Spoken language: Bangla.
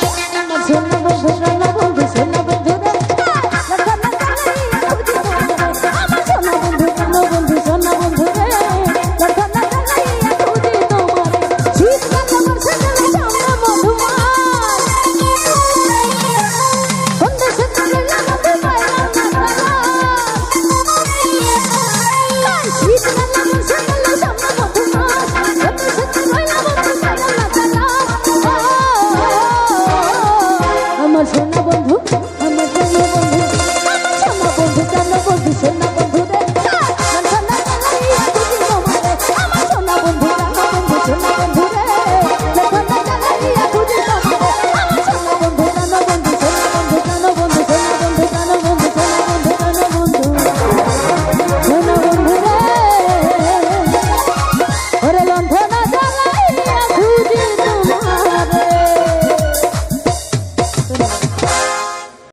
Chuna na mazuna বন্ধু